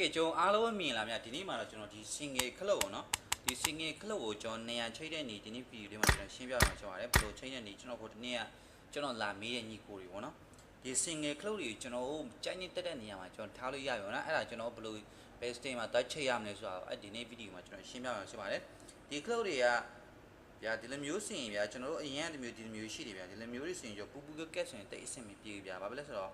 ကဲကျွန်တော်အားလုံးမြင်လာမြဒီနေ့မှာတော့ကျွန်တော်ဒီ single ခလုတ်ပေါ့နော်ဒီ single ခလုတ်ကိုကျွန်တော်နေရာချိတ်တဲ့နေဒီနေ့ဗီဒီယိုလေးမှာကျွန်တော်ရှင်းပြမှာကျွန်တော်ရတယ်ဘယ်လိုချိတ်တဲ့နေကျွန်တော်ဟိုဒီနေ့ကကျွန်တော်လာမေးတဲ့ညီကိုတွေပေါ့နော်ဒီ single ခလုတ်တွေကိုကျွန်တော်တို့ကြိုက်နေတက်တဲ့နေရာမှာကျွန်တော်ထားလို့ရပြီပေါ့နော်အဲ့ဒါကျွန်တော်ဘယ်လို base state မှာတွက်ချိတ်ရမလဲဆိုတာအဲ့ဒီနေ့ဗီဒီယိုမှာကျွန်တော်ရှင်းပြမှာရှိပါတယ်ဒီခလုတ်တွေကဗျာဒီလိုမျိုးစင်ဗျာကျွန်တော်တို့အရင်ကဒီမျိုးဒီလိုမျိုးရှိတယ်ဗျာဒီလိုမျိုးတွေစင်ကျော်ပူပူကက်ကက်ဆိုရင်တိတ်အဆင်မပြေဘူးဗျာဘာဖြစ်လဲဆိုတော့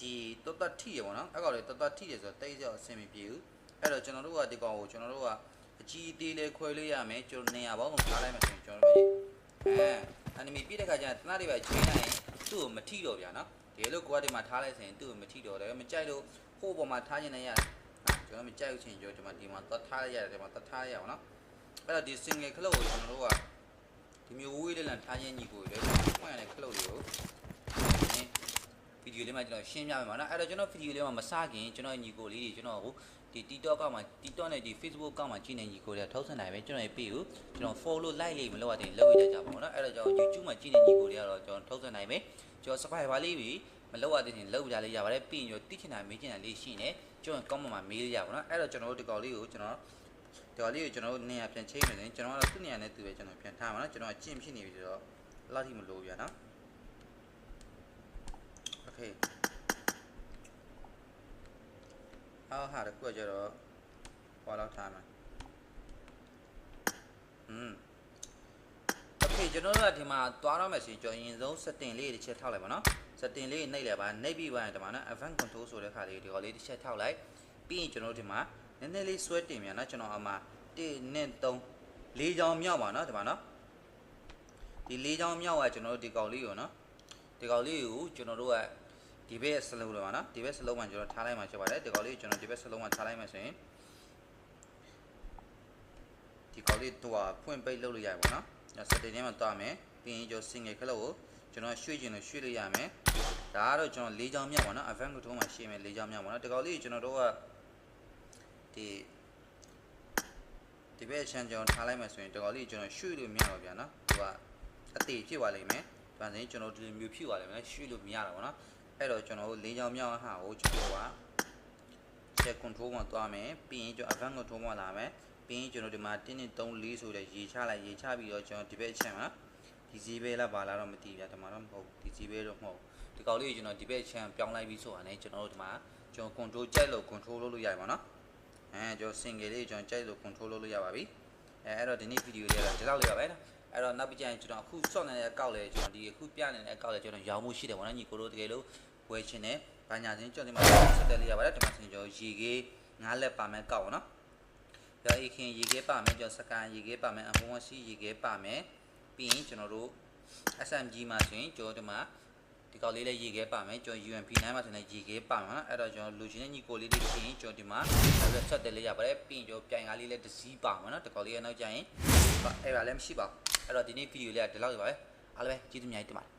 ဒီတော်တော်ထိရပေါ့နော်အဲ့ကောင်လေတော်တော်ထိရဆိုတော့တိတ်ကြောအဆင်မပြေဘူးအဲ့တော့ကျွန်တော်တို့ကဒီကောင်ကိုကျွန်တော်တို့ကအကြီးအသေးလေးခွဲလို့ရမယ်ကျွန်တော်နေရာပေါင်းကိုထားလိုက်မယ်ဆိုရင်ကျွန်တော်တို့အဲအနီမီပြည့်တဲ့ခါကျရင်တနားတွေပဲချိန်လိုက်ရင်သူ့ကိုမထိတော့ဗျာနော်ဒီလိုကိုကဒီမှာထားလိုက်ဆိုရင်သူ့ကိုမထိတော့တယ်မကြိုက်လို့ဟိုးပေါ်မှာထားခြင်းနဲ့ရတယ်ကျွန်တော်မကြိုက်ဘူးချင်းကျွန်တော်ဒီမှာသွားထားလိုက်ရတယ်ဒီမှာသွားထားရအောင်နော်အဲ့တော့ဒီ single ခလုတ်ကိုကျွန်တော်တို့ကဒီမျိုးဝေးလေးလန်ထားခြင်းညီကိုလေဖွင့်ရတဲ့ခလုတ်တွေကိုဗီ ဒီယိုလေးမှာကျွန်တော်ရှင်းပြမယ်ပါနော်အဲ့တော့ကျွန်တော်ဗီဒီယိုလေးမှာမစခင်ကျွန်တော်ညီကိုလေးတွေကျွန်တော်ဟိုဒီ TikTok ကမှ TikTok နဲ့ဒီ Facebook ကမှကြည့်နေညီကိုလေးထောက်ဆန်နိုင်ပဲကျွန်တော်ပြေကိုကျွန်တော် follow like လေးမလုပ်ရတဲ့လုပ်ရကြပါဘောနော်အဲ့တော့ကျွန်တော် YouTube မှာကြည့်နေညီကိုလေးကတော့ကျွန်တော်ထောက်ဆန်နိုင်ပဲကျွန်တော် subscribe ပါလေးပြီးမလုပ်ရတဲ့ရင်လုပ်ကြလေးရပါတယ်ပြီးရင်ကျွန်တော်တိချင်တာမေးချင်တာလေးရှိနေကျွန်တော် comment မှာမေးလို့ရပါတော့အဲ့တော့ကျွန်တော်တို့ဒီကောင်လေးကိုကျွန်တော်ဒီကောင်လေးကိုကျွန်တော်တို့နေရာပြန်ချိန်မယ်ဆိုရင်ကျွန်တော်ကတော့သူ့နေရာနဲ့သူပဲကျွန်တော်ပြန်ထားမှာနော်ကျွန်တော်ကျင့်ဖြစ်နေပြီဆိုတော့လောက်ထိမလို့ပြန်နော် Okay အော်ဟာတခုကကျတော့ဟောလောက်ထားမှာอืม Okay ကျွန်တော်တို့ကဒီမှာသွားတော့မယ်ဆိုရင်ကျွန်တော်အရင်ဆုံး setting လေးတစ်ချက်ထောက်လိုက်ပါနော် setting လေးနှိပ်လိုက်ပါနှိပ်ပြီးပါရင်ဒီမှာနော် advanced control ဆိုတဲ့ခါလေးဒီကောလေးတစ်ချက်ထောက်လိုက်ပြီးရင်ကျွန်တော်တို့ဒီမှာနည်းနည်းလေးဆွဲတင်မြန်နော်ကျွန်တော်အမှ1နဲ့3လေးချောင်းမြောက်ပါနော်ဒီမှာနော်ဒီလေးချောင်းမြောက်ကကျွန်တော်တို့ဒီကောင်လေးကိုနော်ဒီကောင်လေးကိုကျွန်တော်တို့က ဒီဘက်စလုံးလို့ပါနော်ဒီဘက်စလုံးမှာကျွန်တော်ထားလိုက်မှာဖြစ်ပါတယ်ဒီကောင်လေးကိုကျွန်တော်ဒီဘက်စလုံးမှာထားလိုက်မှာဆိုရင်ဒီကောင်လေးတော့ဖွင့်ပိတ်လုပ်လို့ရပါဘောနော်ကျွန်တော် setting ထဲမှာတွားမယ်ပြီးရင်ကျွန်တော် single ခလုတ်ကိုကျွန်တော်ရွှေ့ခြင်းလို့ရွှေ့လို့ရမယ်ဒါကတော့ကျွန်တော်၄ချောင်းမြောက်ပါနော် advanced control မှာရှင်းမယ်၄ချောင်းမြောက်ပါနော်ဒီကောင်လေးကိုကျွန်တော်တို့ကဒီဒီဘက်ချန်ကျွန်တော်ထားလိုက်မယ်ဆိုရင်ဒီကောင်လေးကိုကျွန်တော်ရွှေ့လို့မရတော့ဗျာနော်သူကအသေးဖြစ်သွားလိမ့်မယ်ဒါဆိုရင်ကျွန်တော်ဒီလိုမျိုးဖြစ်သွားလိမ့်မယ်ရွှေ့လို့မရတော့ဘူးနော် အဲ့တော့ကျွန်တော်တို့၄ချောင်းမြောက်ဟာကိုကျွန်တော်က check control မှာသွားမယ်ပြီးရင်ကျွန်တော် advanced control မှာလာမယ်ပြီးရင်ကျွန်တော်ဒီမှာ1 2 3 4ဆိုတဲ့ရေချလိုက်ရေချပြီးတော့ကျွန်တော်ဒီဘက်အချက်မှာဒီဈေးပဲလားဘာလားတော့မသိဘူးဗျာဒီမှာတော့မဟုတ်ဒီဈေးပဲတော့မဟုတ်ဒီကောင်လေးကိုကျွန်တော်ဒီဘက်အချက်ပြောင်းလိုက်ပြီးဆိုတာ ਨੇ ကျွန်တော်တို့ဒီမှာကျွန်တော် control ကြိုက်လို့ control လုပ်လို့ရပါတော့အဲကျွန်တော် single လေးကျွန်တော်ကြိုက်လို့ control လုပ်လို့ရပါပြီအဲအဲ့တော့ဒီနေ့ဗီဒီယိုလေးကတော့ဒီလောက်လေးပါပဲနော် အဲ့တော့နောက်ပြီးကျရင်ကျွန်တော်အခုစော့နေတဲ့အကောက်လေကျွန်တော်ဒီအခုပြနေတဲ့အကောက်လေကျွန်တော်ရောင်းမှုရှိတယ်ဗောနော်ညီကိုတို့တကယ်လို့ဝယ်ချင်တယ်ဘာညာချင်းကျွန်တော်ဒီမှာဆက်တက်လေးရပါတယ်ဒီမှာဆိုရင်ကျွန်တော်ရေကေးငါးလက်ပါမယ်ကောက်ဗောနော်ဒါအေခင်ရေခဲပါမယ်ကျွန်တော်စကန်ရေခဲပါမယ်အဖုံးဝစီရေခဲပါမယ်ပြီးရင်ကျွန်တော်တို့ SMG မှာဆိုရင်ကျွန်တော်ဒီမှာဒီကောက်လေးလည်းရေခဲပါမယ်ကျွန်တော် UMP 9 မှာဆိုရင်ရေခဲပါမှာနော်အဲ့တော့ကျွန်တော်လူချင်းတဲ့ညီကိုလေးတွေဖြစ်ရင်ကျွန်တော်ဒီမှာဆက်ဆက်တက်လေးရပါတယ်ပြီးရင်ကျွန်တော်ပြိုင်ကားလေးလည်းတစ်စီးပါမှာနော်ဒီကောက်လေးရဲ့နောက်ကျရင်အဲ့ဒါလည်းမရှိပါဘူး အဲ့တော့ဒီနေ့ဗီဒီယိုလေးကဒီလောက်ရပါပဲအားလုံးပဲကျေးဇူးအများကြီးတင်ပါတယ်